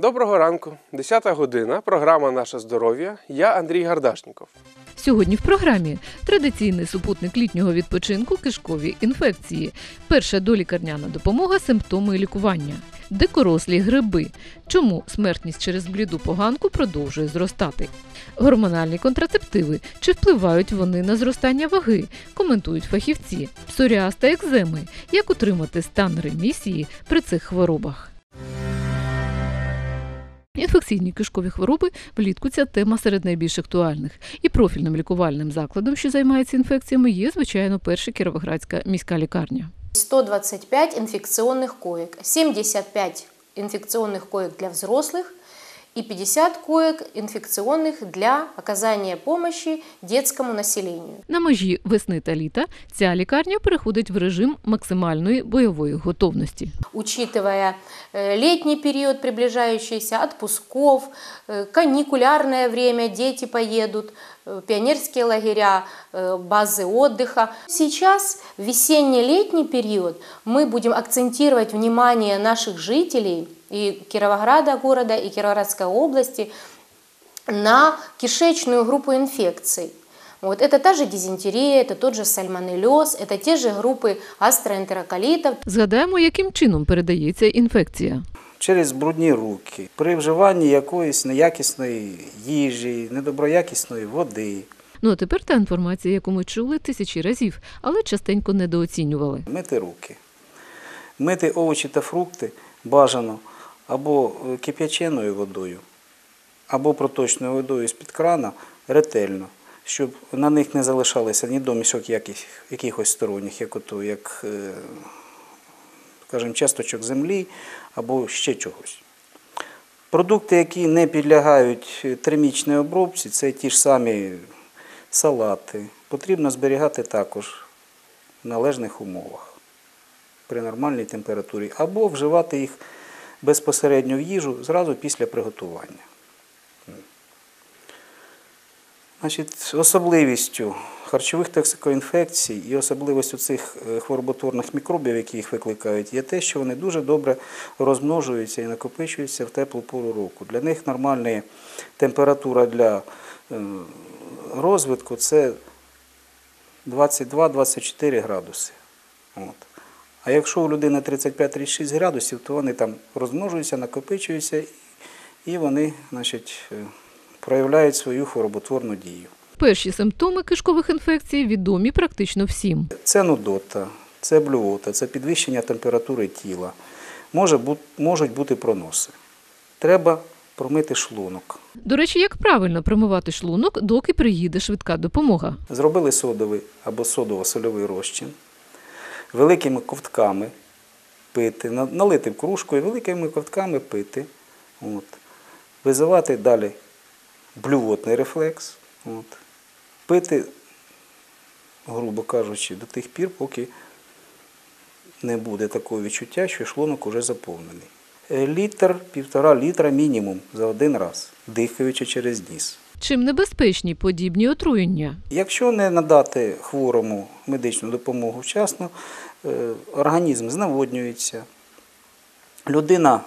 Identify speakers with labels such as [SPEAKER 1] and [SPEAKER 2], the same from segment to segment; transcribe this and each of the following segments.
[SPEAKER 1] Доброго ранку, 10 година. Програма Наше здоров'я. Я Андрій Гардашніков.
[SPEAKER 2] Сьогодні в програмі традиційний супутник літнього відпочинку кишкові інфекції. Перша долікарняна допомога, симптоми і лікування. Дикорослі гриби. Чому смертність через бліду поганку продовжує зростати? Гормональні контрацептиви. Чи впливають вони на зростання ваги? Коментують фахівці. Псоріаз та екземи. Як утримати стан ремісії при цих хворобах? Інфекційні кишкові хвороби влітку ця тема серед найбільш актуальних. І профільним лікувальним закладом, що займається інфекціями, є, звичайно, перша Кіровоградська міська лікарня.
[SPEAKER 3] 125 инфекционных коек, 75 инфекционных коек для взрослых и 50 коек инфекционных для оказания помощи детскому населению.
[SPEAKER 2] На межі весни та літа ця лікарня переходить в режим максимальної бойової готовності.
[SPEAKER 3] Учитывая э, летний период приближающийся, отпусков, э, каникулярное время, дети поедут, э, пионерские лагеря, э, базы отдыха. Сейчас, в весенне-летний период, мы будем акцентировать внимание наших жителей и Кировограда города, и Кировоградской области на кишечную группу инфекций. Вот, это та же дизентерия, это тот же сальмонеллез, это те же группы астроэнтероколитов,
[SPEAKER 2] Згадаємо, яким чином передається інфекція.
[SPEAKER 4] через брудні руки, при вживанні якоїсь неякісної їжі, недоброякісної води.
[SPEAKER 2] Ну а тепер та інформація, яку ми чули тисячі разів, але частенько недооцінювали.
[SPEAKER 4] Мити руки. Мити овочі та фрукти бажано або е, кип'яченою водою, або проточною водою з-під крана ретельно, щоб на них не залишалося ні домішок яких, якихось сторонніх, як ото, як, е, скажімо, часточок землі або ще чогось. Продукти, які не підлягають термічній обробці, це ті ж самі салати. Потрібно зберігати також в належних умовах при нормальній температурі, або вживати їх безпосередньо в їжу зразу після приготування. Значить, особливістю харчових токсикоінфекцій і особливістю цих е, хвороботворних мікробів, які їх викликають, є те, що вони дуже добре розмножуються і накопичуються в теплу пору року. Для них нормальна температура для е, розвитку це 22-24 градуси. От. А якщо у людини 35-36 градусів, то вони там розмножуються, накопичуються і- вони значить, е, проявляють свою хвороботворну дію.
[SPEAKER 2] Перші симптоми кишкових інфекцій відомі практично всім.
[SPEAKER 4] Це нудота, це блювота, це підвищення температури тіла. Може можуть бути проноси. Треба промити шлунок.
[SPEAKER 2] До речі, як правильно промивати шлунок, доки приїде швидка допомога.
[SPEAKER 4] Зробили содовий або содово-сольовий розчин, великими ковтками пити, налити в кружку і великими ковтками пити. От. Визивати далі блювотний рефлекс. От. Пити, грубо кажучи, до тих пір, поки не буде такого відчуття, що шлунок уже заповнений. Е, Літр, півтора літра мінімум за один раз, дихаючи через ніс.
[SPEAKER 2] Чим небезпечні подібні отруєння?
[SPEAKER 4] Якщо не надати хворому медичну допомогу вчасно, е, організм зневоднюється, людина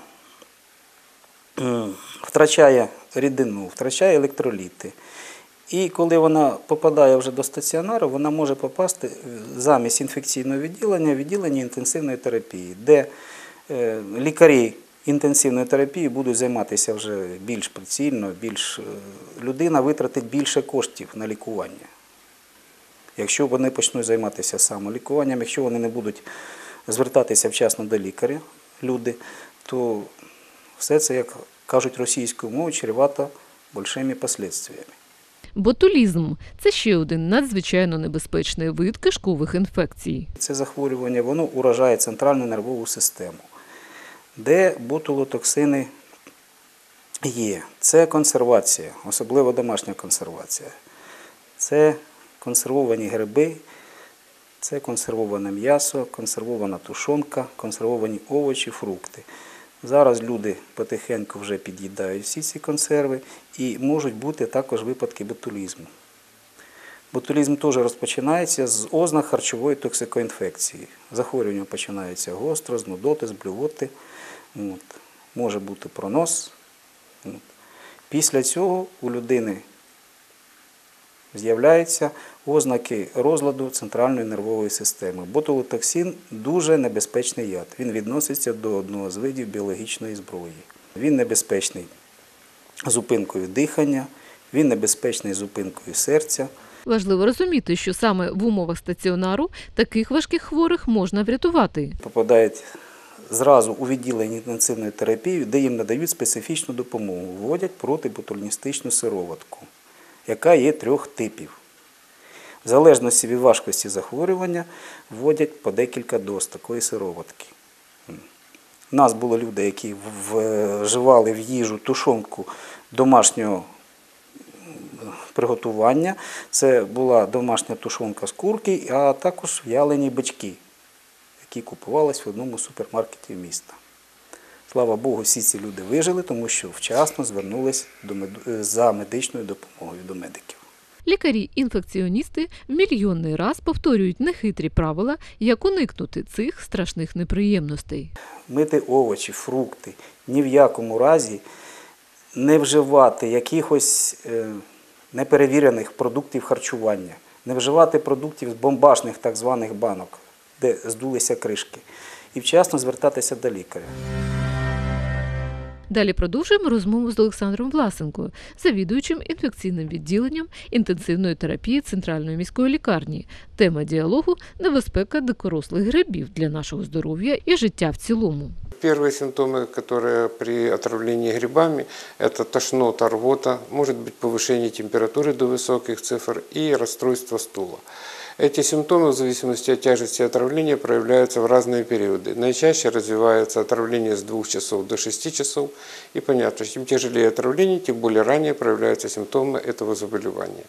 [SPEAKER 4] втрачає рідину, втрачає електроліти. І коли вона попадає вже до стаціонару, вона може попасти е, замість інфекційного відділення відділення інтенсивної терапії, де е, лікарі інтенсивної терапії будуть займатися вже більш прицільно, більш е, людина витратить більше коштів на лікування. Якщо вони почнуть займатися самолікуванням, якщо вони не будуть звертатися вчасно до лікаря, люди, то все це, як кажуть російською мовою, чревато большими последствиями.
[SPEAKER 2] Ботулізм це ще один надзвичайно небезпечний вид кишкових інфекцій.
[SPEAKER 4] Це захворювання воно уражає центральну нервову систему, де ботулотоксини є. Це консервація, особливо домашня консервація. Це консервовані гриби, це консервоване м'ясо, консервована тушонка, консервовані овочі, фрукти. Зараз люди потихеньку вже під'їдають всі ці консерви і можуть бути також випадки ботулізму. Ботулізм теж розпочинається з ознак харчової токсикоінфекції. Захворювання починається гостро, з нудоти, з блювоти. От. Може бути пронос, От. Після цього у людини з'являються ознаки розладу центральної нервової системи. Ботулотоксин дуже небезпечний яд. Він відноситься до одного з видів біологічної зброї. Він небезпечний зупинкою дихання, він небезпечний зупинкою серця.
[SPEAKER 2] Важливо розуміти, що саме в умовах стаціонару таких важких хворих можна врятувати.
[SPEAKER 4] попадають зразу у відділення інтенсивної терапії, де їм надають специфічну допомогу, вводять протиботуліністичну сироватку, яка є трьох типів. В залежності від важкості захворювання вводять по декілька доз такої сироватки. У нас були люди, які вживали в їжу тушонку домашнього приготування. Це була домашня тушонка з курки, а також в'ялені бички, які купувались в одному з супермаркетів міста. Слава Богу, всі ці люди вижили, тому що вчасно звернулись до мед- за медичною допомогою до медиків.
[SPEAKER 2] Лікарі-інфекціоністи в мільйонний раз повторюють нехитрі правила, як уникнути цих страшних неприємностей.
[SPEAKER 4] мити овочі, фрукти, ні в якому разі не вживати якихось е, неперевірених продуктів харчування, не вживати продуктів з бомбашних так званих банок, де здулися кришки, і вчасно звертатися до лікаря.
[SPEAKER 2] Далі продовжуємо розмову з Олександром Власенкою, завідуючим інфекційним відділенням інтенсивної терапії Центральної міської лікарні. Тема діалогу небезпека дикорослих грибів для нашого здоров'я і життя в цілому.
[SPEAKER 5] Первые симптомы, которые при отравлении грибами, это тошнота, рвота, может быть повышение температуры до высоких цифр и расстройство стула. Эти симптомы в зависимости от тяжести отравления проявляются в разные периоды. Наичаще развивается отравление с 2 часов до 6 часов. И понятно, чем тяжелее отравление, тем более ранее проявляются симптомы этого заболевания.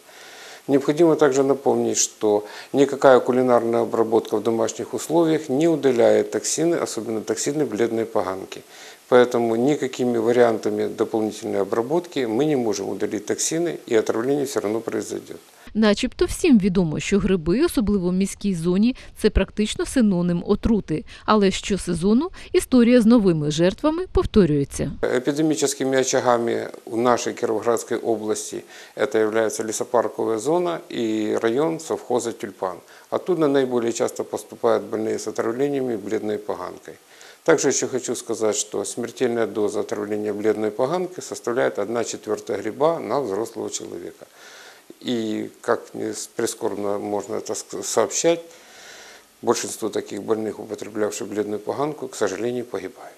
[SPEAKER 5] Необходимо также напомнить, что никакая кулинарная обработка в домашних условиях не удаляет токсины, особенно токсины бледной поганки. Поэтому никакими вариантами дополнительной обработки мы не можем удалить токсины, и отравление все равно произойдет.
[SPEAKER 2] Начебто всім відомо, що гриби, особливо в міській зоні, це практично синоним отрути. Але щосезону історія з новими жертвами повторюється.
[SPEAKER 5] Эпидемическими очагами в нашей Кировоградской области это является лесопарковая зона и район совхоза «Тюльпан». Оттуда наиболее часто поступают больные с отравлениями бледной поганкой. Также еще хочу сказать, что смертельная доза отравления бледной поганкой составляет 1 четвертая гриба на взрослого человека. И, как ни прискорбно можно это сообщать, большинство таких больных, употреблявших бледную поганку, к сожалению, погибают.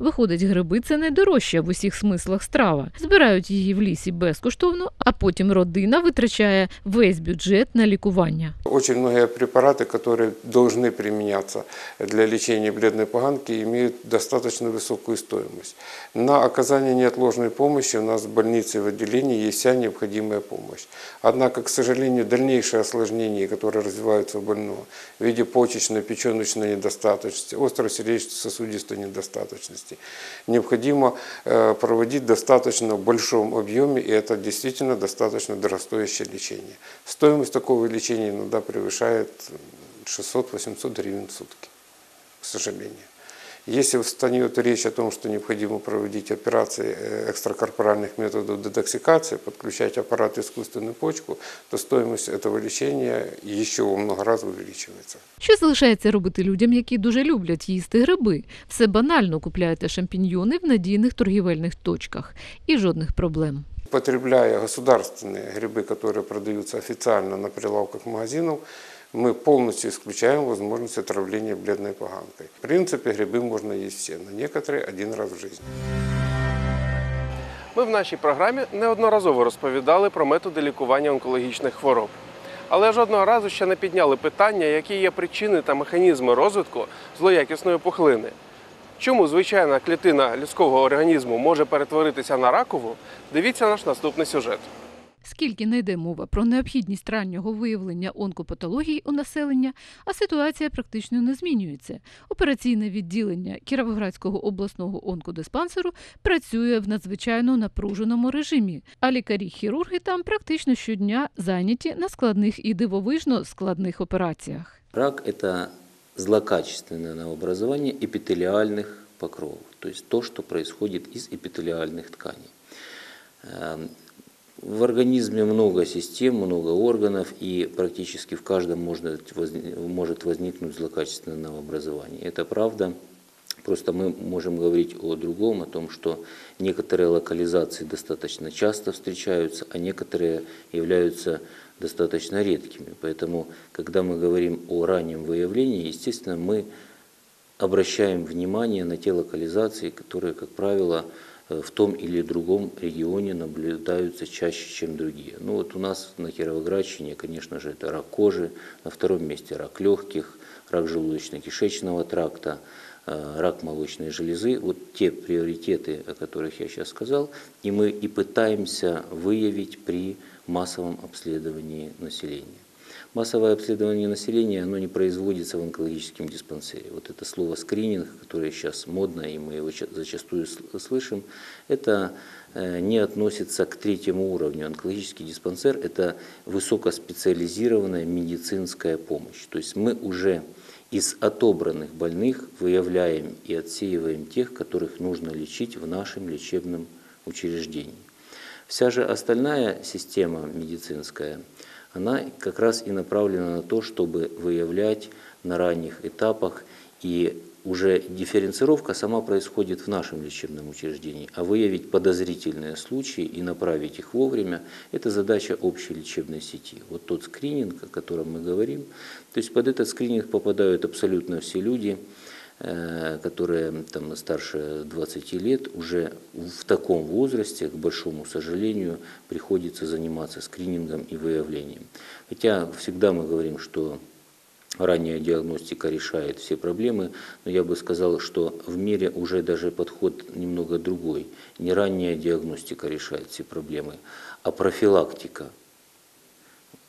[SPEAKER 2] Виходить, гриби це найдорожча в усіх смислах страва. Збирають її в лісі безкоштовно, а потім родина витрачає весь бюджет на лікування.
[SPEAKER 5] Очень многие препараты, которые должны применяться для лечения бледной поганки, имеют достаточно высокую стоимость. На оказание неотложной помощи у нас в больнице и в отделении есть вся необходимая помощь. Однако, к сожалению, дальнейшие осложнения, которые развиваются у больного в виде почечной, печеночной недостаточности, остросердечно-сосудистой недостаточности, необходимо э, проводить достаточно большом объеме, и это действительно достаточно дорогостоящее лечение. Стоимость такого лечения иногда превышает 600-800 гривен в сутки, к сожалению. Если встанет речь о том, что необходимо проводить операции э, экстракорпоральных методов детоксикации, подключать аппарат искусственную почку, то стоимость этого лечения еще во много раз увеличивается.
[SPEAKER 2] Що залишається робити людям, які дуже люблять їсти гриби? Все банально купляєте шампіньйони в надійних торгівельних точках і жодних проблем.
[SPEAKER 5] Потребляя государственные грибы, которые продаются официально на прилавках магазинов, мы полностью исключаем возможность отравления бледной поганкой. В принципе, грибы можно есть все, но некоторые один раз в жизни.
[SPEAKER 1] Ми в нашій програмі неодноразово розповідали про методи лікування онкологічних хвороб. Але жодного разу ще не підняли питання, які є причини та механізми розвитку злоякісної пухлини. Чому звичайна клітина людського організму може перетворитися на ракову? Дивіться наш наступний сюжет.
[SPEAKER 2] Скільки не йде мова про необхідність раннього виявлення онкопатологій у населення, а ситуація практично не змінюється. Операційне відділення Кіровоградського обласного онкодиспансеру працює в надзвичайно напруженому режимі, а лікарі-хірурги там практично щодня зайняті на складних і дивовижно складних операціях.
[SPEAKER 6] Рак – это злокачественное новообразование эпителиальных покровов. то есть то, что происходит из эпителиальных тканей. В организме много систем, много органов, и практически в каждом можно, может возникнуть злокачественное новообразование. Это правда. Просто мы можем говорить о другом, о том, что некоторые локализации достаточно часто встречаются, а некоторые являются достаточно редкими. Поэтому, когда мы говорим о раннем выявлении, естественно, мы обращаем внимание на те локализации, которые, как правило, в том или другом регионе наблюдаются чаще, чем другие. Ну вот у нас на Кировоградщине, конечно же, это рак кожи, на втором месте рак легких, рак желудочно-кишечного тракта, э, рак молочной железы. Вот те приоритеты, о которых я сейчас сказал, и мы и пытаемся выявить при массовом обследовании населения. Массовое обследование населения, оно не производится в онкологическом диспансере. Вот это слово скрининг, которое сейчас модно, и мы его ча- зачастую сл- слышим, это э, не относится к третьему уровню. Онкологический диспансер – это высокоспециализированная медицинская помощь. То есть мы уже из отобранных больных выявляем и отсеиваем тех, которых нужно лечить в нашем лечебном учреждении. Вся же остальная система медицинская, она как раз и направлена на то, чтобы выявлять на ранних этапах и уже дифференцировка сама происходит в нашем лечебном учреждении, а выявить подозрительные случаи и направить их вовремя – это задача общей лечебной сети. Вот тот скрининг, о котором мы говорим, то есть под этот скрининг попадают абсолютно все люди, которые там, старше 20 лет, уже в таком возрасте, к большому сожалению, приходится заниматься скринингом и выявлением. Хотя всегда мы говорим, что ранняя диагностика решает все проблемы, но я бы сказал, что в мире уже даже подход немного другой. Не ранняя диагностика решает все проблемы, а профилактика.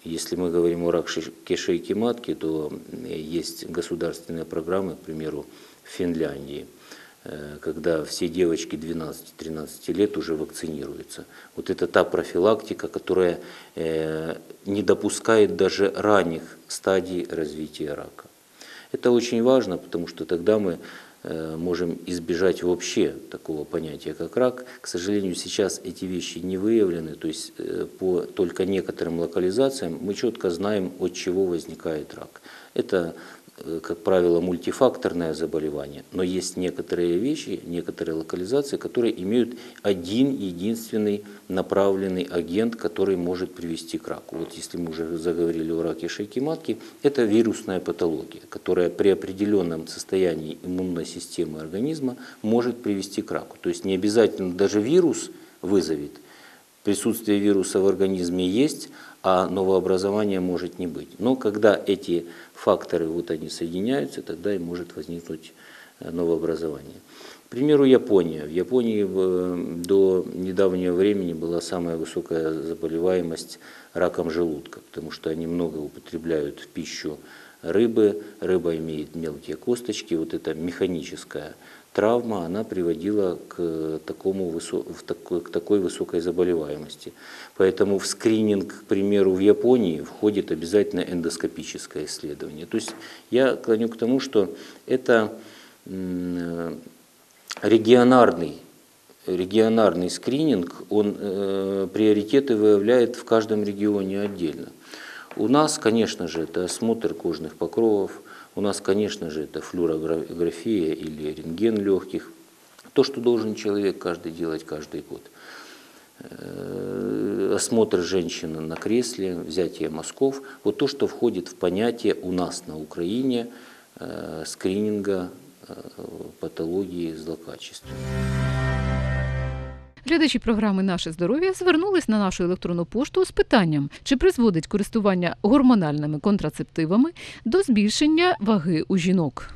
[SPEAKER 6] Если мы говорим о раке шейки матки, то есть государственные программы, к примеру, в Финляндии, э, когда все девочки 12-13 лет уже вакцинируются. Вот это та профилактика, которая э, не допускает даже ранних стадий развития рака. Это очень важно, потому что тогда мы можем избежать вообще такого понятия, как рак. К сожалению, сейчас эти вещи не выявлены, то есть э, по только некоторым локализациям мы четко знаем, от чего возникает рак. Это э, как правило, мультифакторное заболевание, но есть некоторые вещи, некоторые локализации, которые имеют один единственный направленный агент, который может привести к раку. Вот если мы уже заговорили о раке шейки матки, это вирусная патология, которая при определенном состоянии иммунной системы организма может привести к раку. То есть не обязательно даже вирус вызовет, присутствие вируса в организме есть, а новообразования может не быть. Но когда эти факторы вот они соединяются, тогда и может возникнуть э, новообразование. К примеру, Япония. В Японии в- до недавнего времени была самая высокая заболеваемость раком желудка, потому что они много употребляют в пищу рыбы, рыба имеет мелкие косточки, вот эта механическая травма, она приводила к, такому, в такой, к такой высокой заболеваемости. Поэтому в скрининг, к примеру, в Японии входит обязательно эндоскопическое исследование. То есть я клоню к тому, что это регионарный регионарный скрининг, он э, приоритеты выявляет в каждом регионе отдельно. У нас, конечно же, это осмотр кожных покровов, у нас, конечно же, это флюорография или рентген легких, то, что должен человек каждый делать каждый год. Э, Осмотр женщины на кресле, взятие мазков, вот то, что входит в понятие у нас на Украине э, скрининга э, патології злокачества.
[SPEAKER 2] Глядачі програми Наше здоров'я звернулись на нашу електронну пошту з питанням, чи призводить користування гормональними контрацептивами до збільшення ваги у жінок.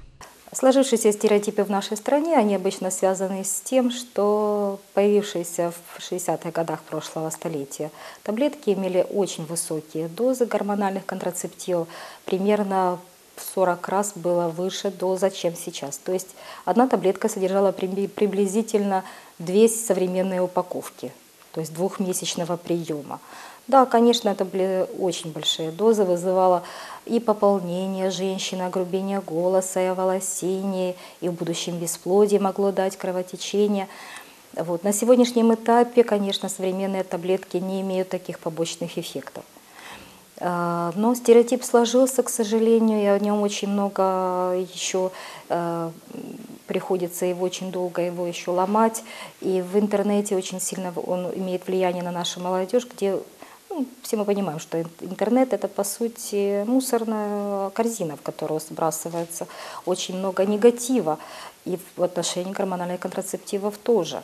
[SPEAKER 7] Сложившиеся стереотипы в нашей стране, они обычно связаны с тем, что появившиеся в 60-х годах прошлого столетия таблетки имели очень высокие дозы гормональных контрацептивов, примерно в 40 раз было выше доза, чем сейчас. То есть одна таблетка содержала приблизительно две современные упаковки. то есть двухмесячного приема. Да, конечно, это были очень большие дозы, вызывало и пополнение женщины, огрубение голоса, и оволосение, и в будущем бесплодие могло дать кровотечение. Вот. На сегодняшнем этапе, конечно, современные таблетки не имеют таких побочных эффектов. А, Но стереотип сложился, к сожалению, и о нем очень много еще э, приходится его очень долго его еще ломать. И в интернете очень сильно он имеет влияние на нашу молодежь, где ну, все мы понимаем, что ин- интернет это по сути мусорная корзина, в которую сбрасывается очень много негатива и в отношении гормональных контрацептивов тоже.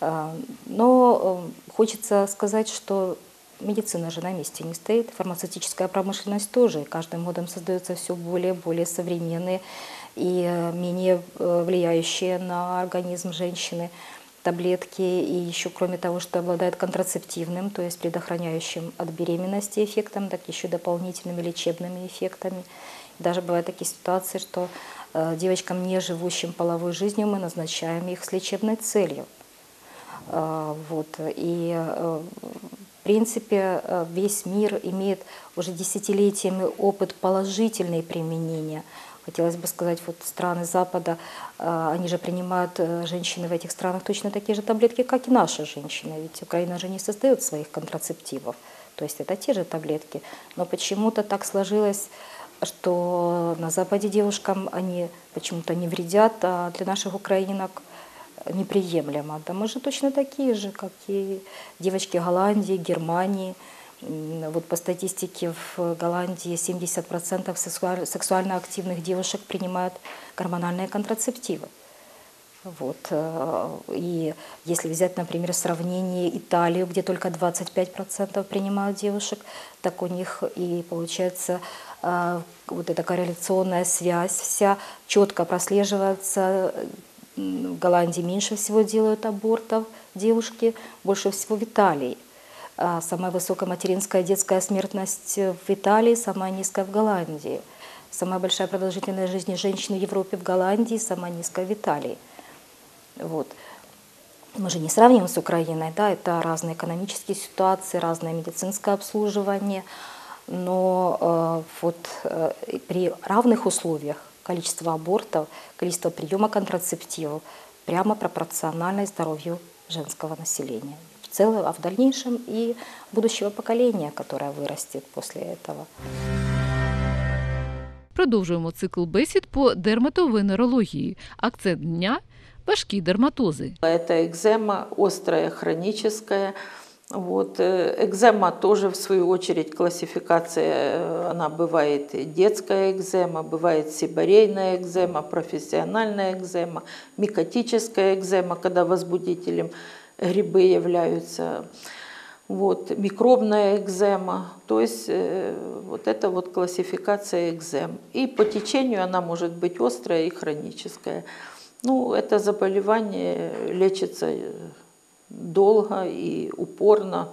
[SPEAKER 7] А, Но э, хочется сказать, что медицина же на месте не стоит, фармацевтическая промышленность тоже. Каждым годом создаются все более и более современные и э, менее э, влияющие на организм женщины таблетки. И еще кроме того, что обладает контрацептивным, то есть предохраняющим от беременности эффектом, так еще дополнительными лечебными эффектами. Даже бывают такие ситуации, что э, девочкам, не живущим половой жизнью, мы назначаем их с лечебной целью. Вот. И принципе э, весь мир имеет уже десятилетиями опыт положительные применения. Хотелось бы сказать, вот страны Запада, э, они же принимают, э, женщины в этих странах, точно такие же таблетки, как и наши женщины. Ведь Украина же не создает своих контрацептивов. То есть это те же таблетки. Но почему-то так сложилось, что на Западе девушкам они почему-то не вредят, а для наших украинок неприемлемо. Да мы же точно такие же, как и девочки Голландии, Германии. Вот по статистике в Голландии 70% сексуаль- сексуально активных девушек принимают гормональные контрацептивы. Вот. э, И если взять, например, сравнение Италию, где только 25% принимают девушек, так у них и получается э, вот эта корреляционная связь вся четко прослеживается. В Голландии меньше всего делают абортов девушки, больше всего в Италии. А Самая высокая материнская и детская смертность в Италии, самая низкая в Голландии. Самая большая продолжительность жизни женщин в Европе в Голландии, самая низкая в Италии. Вот. Мы же не сравниваем с Украиной, да, это разные экономические ситуации, разное медицинское обслуживание, но э, вот э, при равных условиях количество абортов, количество приема контрацептивов прямо пропорционально здоровью женского населения в целом, а в дальнейшем и будущего поколения, которое вырастет после этого.
[SPEAKER 2] Продовжуємо цикл бесід по дерматовенерології. Акцент дня важкі дерматози.
[SPEAKER 8] Это экзема острая, хроническая. Вот. э, Экзема тоже, в свою очередь, классификация, э, она бывает детская экзема, бывает сибарейная экзема, профессиональная экзема, микотическая экзема, когда возбудителем грибы являются. Вот, микробная экзема, то есть э, вот это вот классификация экзем. И по течению она может быть острая и хроническая. Ну, это заболевание лечится долго и упорно.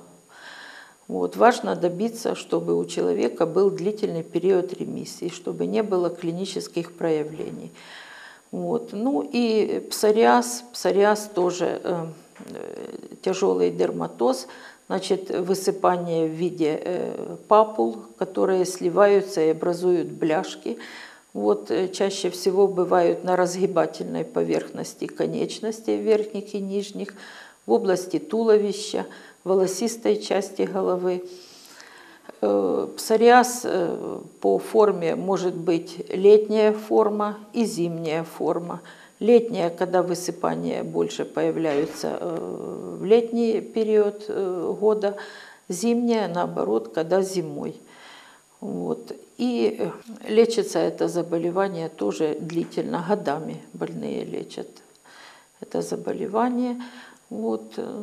[SPEAKER 8] Вот. Важно добиться, чтобы у человека был длительный период ремиссии, чтобы не было клинических проявлений. Вот. Ну и псориаз, псориаз тоже э, тяжелый дерматоз, значит, высыпание в виде э, папул, которые сливаются и образуют бляшки. Вот, э, чаще всего бывают на разгибательной поверхности конечностей верхних и нижних, в области туловища, волосистой части головы. Псориаз по форме может быть летняя форма и зимняя форма. Летняя, когда высыпания больше появляются в летний период года, зимняя, наоборот, когда зимой. Вот. И лечится это заболевание тоже длительно, годами больные лечат это заболевание. Вот. э,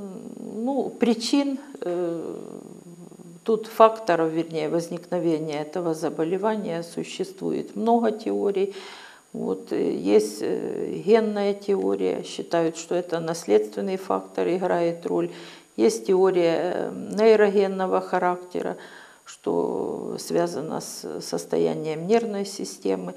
[SPEAKER 8] Ну, причин, э, тут факторов, вернее, возникновения этого заболевания существует много теорий. Вот, э, есть генная теория, считают, что это наследственный фактор играет роль. Есть теория нейрогенного характера, что связано с состоянием нервной системы.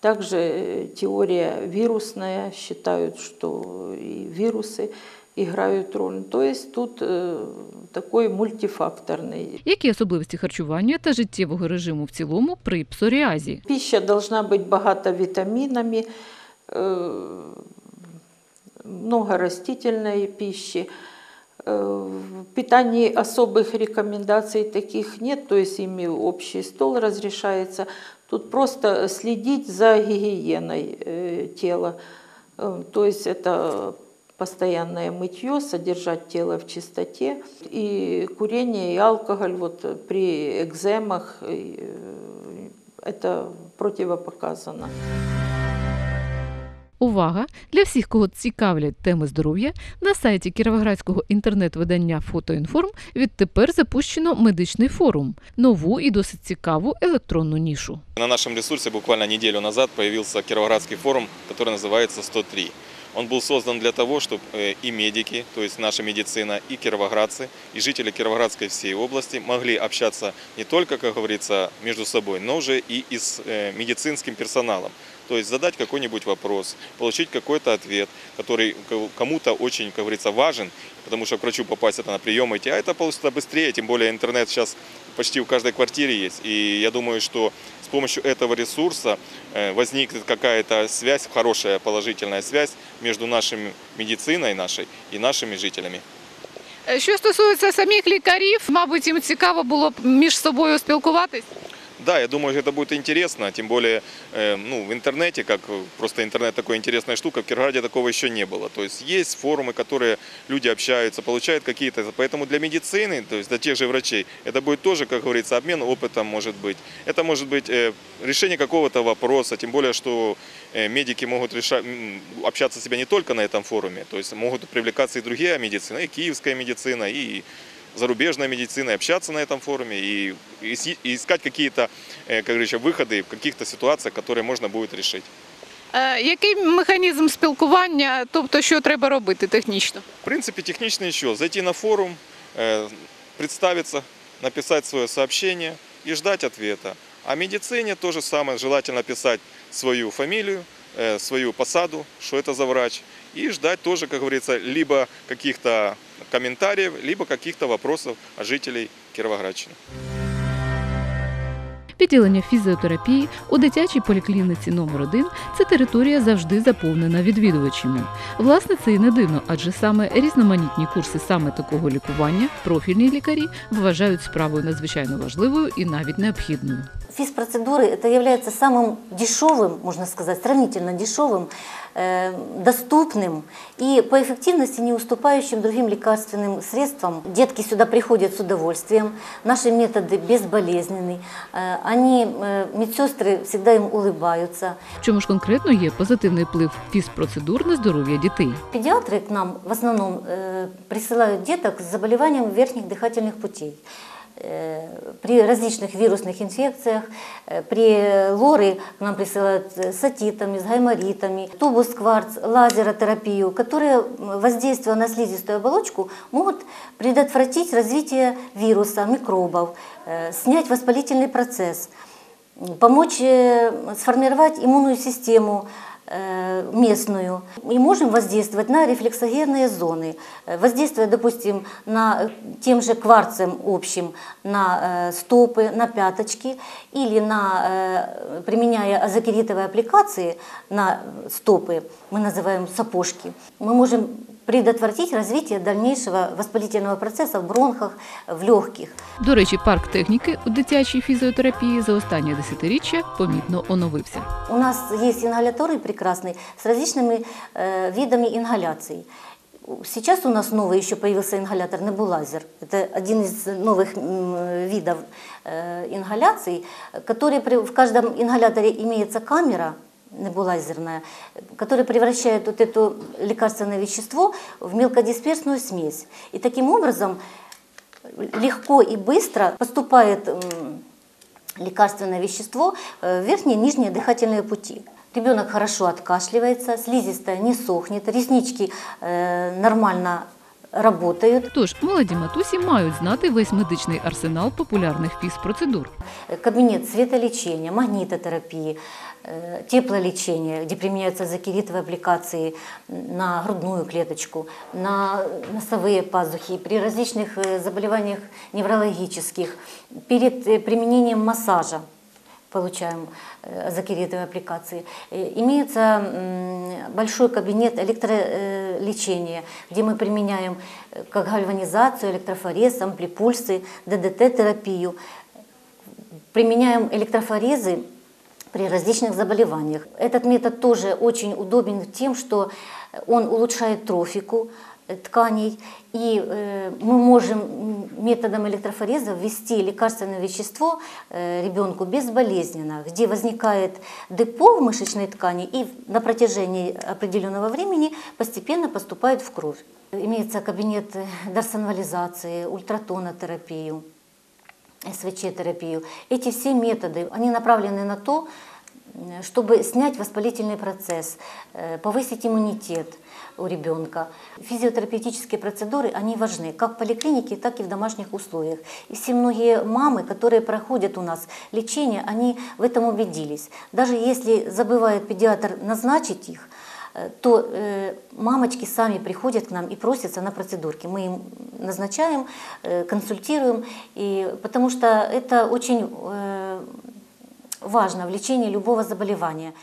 [SPEAKER 8] Также теория вирусная, считают, что и вирусы играют роль. То есть тут э, такой мультифакторный.
[SPEAKER 2] Які особливості харчування та життєвого режиму в цілому при псоріазі?
[SPEAKER 8] Пища должна быть богата витаминами, э, много растительной пищи. Э, В питании особых рекомендаций таких нет, то есть ими общий стол разрешается. Тут просто следить за гигиеной э, тела. Э, То есть это постоянное мытье, содержать тело в чистоте. И курение, и алкоголь вот э, при экземах э, это противопоказано.
[SPEAKER 2] Увага! Для всіх, кого цікавлять теми здоров'я, на сайті Кіровоградського інтернет-видання Фотоінформ відтепер запущено медичний форум, нову і досить цікаву електронну нішу.
[SPEAKER 9] На нашем ресурсе буквально неделю назад появился Кировоградский форум, который называется 103. Он был создан для того, чтобы э, и медики, то есть наша медицина, и кировоградцы, и жители Кировоградской всей области могли общаться не только, как говорится, между собой, но уже и и с э, медицинским персоналом. То есть задать какой-нибудь вопрос, получить какой-то ответ, который ко- кому-то очень, как говорится, важен, потому что к врачу попасть это на прием идти, а это получится быстрее, тем более интернет сейчас почти в каждой квартире есть. И я думаю, что помощью этого ресурса э, возникнет какая-то связь, хорошая положительная связь между нашей медициной нашей и нашими жителями.
[SPEAKER 10] Е, Що стосується самих лікарів, мабуть, їм цікаво було б між собою спілкуватись.
[SPEAKER 9] Да, я думаю, это будет интересно, тем более э, ну, в интернете, как просто интернет такая интересная штука, в Кировграде такого еще не было. То есть есть форумы, которые люди общаются, получают какие-то, поэтому для медицины, то есть для тех же врачей, это будет тоже, как говорится, обмен опытом может быть. Это может быть э, решение какого-то вопроса, тем более, что э, медики могут решать, общаться себя не только на этом форуме, то есть могут привлекаться и другие медицины, и киевская медицина, и зарубежная медицина, и общаться на этом форуме и, и си- и искать какие-то, э, как говорится, выходы в каких-то ситуациях, которые можно будет решить.
[SPEAKER 10] Е, Який механізм спілкування, тобто що треба робити технічно?
[SPEAKER 9] В принципе, технично еще зайти на форум, э, представиться, написать свое сообщение и ждать ответа. А медицине то же самое, желательно писать свою фамилию, э, свою посаду, что это за врач, и ждать тоже, как говорится, либо каких-то комментариев, либо каких-то вопросов жителей Кировоградщины.
[SPEAKER 2] Відділення фізіотерапії у дитячій поліклініці номер 1 це територія завжди заповнена відвідувачами. Власне, це і не дивно, адже саме різноманітні курси саме такого лікування профільні лікарі вважають справою надзвичайно важливою і навіть необхідною
[SPEAKER 11] Физпроцедуры это является самым дешевым, можно сказать, сравнительно дешевым, э, доступным и по эффективности не уступающим другим лекарственным средствам. Детки сюда приходят с удовольствием, наши методы безболезненны, Э, они, э, медсестры всегда им улыбаются.
[SPEAKER 2] В чому ж конкретно є позитивний вплив фізпроцедур на здоров'я дітей?
[SPEAKER 11] Педиатры к нам в основном э, присылают деток с заболеванием верхних дыхательных путей. Э, При различных вирусных инфекциях, э, при лоры к нам присылают с отитами, с гайморитами, тубус кварц, лазеротерапию, которые, воздействуя на слизистую оболочку, могут предотвратить развитие вируса, микробов, э, снять воспалительный процесс, помочь сформировать иммунную систему, местную. И можем воздействовать на рефлексогенные зоны, Э, воздействуя, допустим, на э, тем же кварцем общим на э, стопы, на пяточки или на, э, применяя азокеритовые аппликации на стопы, мы называем сапожки, мы можем предотвратить развитие дальнейшего воспалительного процесса в бронхах, в легких.
[SPEAKER 2] До речі, парк техніки у дитячій фізіотерапії за останнє десятиріччя помітно оновився.
[SPEAKER 11] У нас есть ингаляторы прекрасные с различными э, видами ингаляций. Сейчас у нас новый еще появился ингалятор небулайзер. Это один из новых м, видов э, ингаляций, который при- в каждом ингаляторе имеется камера небулайзерная, которая превращает вот это лекарственное вещество в мелкодисперсную смесь. И таким образом легко и быстро поступает м, лекарственное вещество э, в верхние и нижние дыхательные пути. Ребенок хорошо откашливается, слизистая не сохнет, реснички э, нормально работают.
[SPEAKER 2] Тож молоді матусі мають знати весь медичний арсенал популярних фізпроцедур.
[SPEAKER 11] Кабинет светолечения, магнитотерапии, э, теплолечения, где применяются закеритовые аппликации на грудную клеточку, на носовые пазухи, при различных э, заболеваниях неврологических, перед э, применением массажа получаем закеритовые аппликации. Имеется большой кабинет электролечения, где мы применяем как гальванизацию, электрофорез, амплипульсы, ДДТ-терапию. Применяем электрофорезы при различных заболеваниях. Этот метод тоже очень удобен тем, что он улучшает трофику э, тканей, и э, мы можем методом электрофореза ввести лекарственное вещество э, ребенку безболезненно, где возникает депо в мышечной ткани и на протяжении определенного времени постепенно поступает в кровь. Имеется кабинет э, дарсонвализации, ультратонотерапию. СВЧ-терапию. Эти все методы, они направлены на то, чтобы снять воспалительный процесс, э, повысить иммунитет у ребенка. Физиотерапевтические процедуры, они важны как в поликлинике, так и в домашних условиях. И все многие мамы, которые проходят у нас лечение, они в этом убедились. Даже если забывает педиатр назначить их, то э, мамочки сами приходят к нам и просятся на процедурки. Мы им назначаем, э, консультируем, и, потому что это очень э, важно в лечении любого заболевания.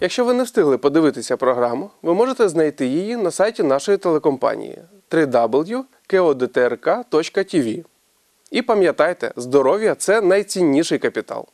[SPEAKER 1] Якщо ви не встигли подивитися програму, ви можете знайти її на сайті нашої телекомпанії www.kodtrk.tv. І пам'ятайте, здоров'я це найцінніший капітал.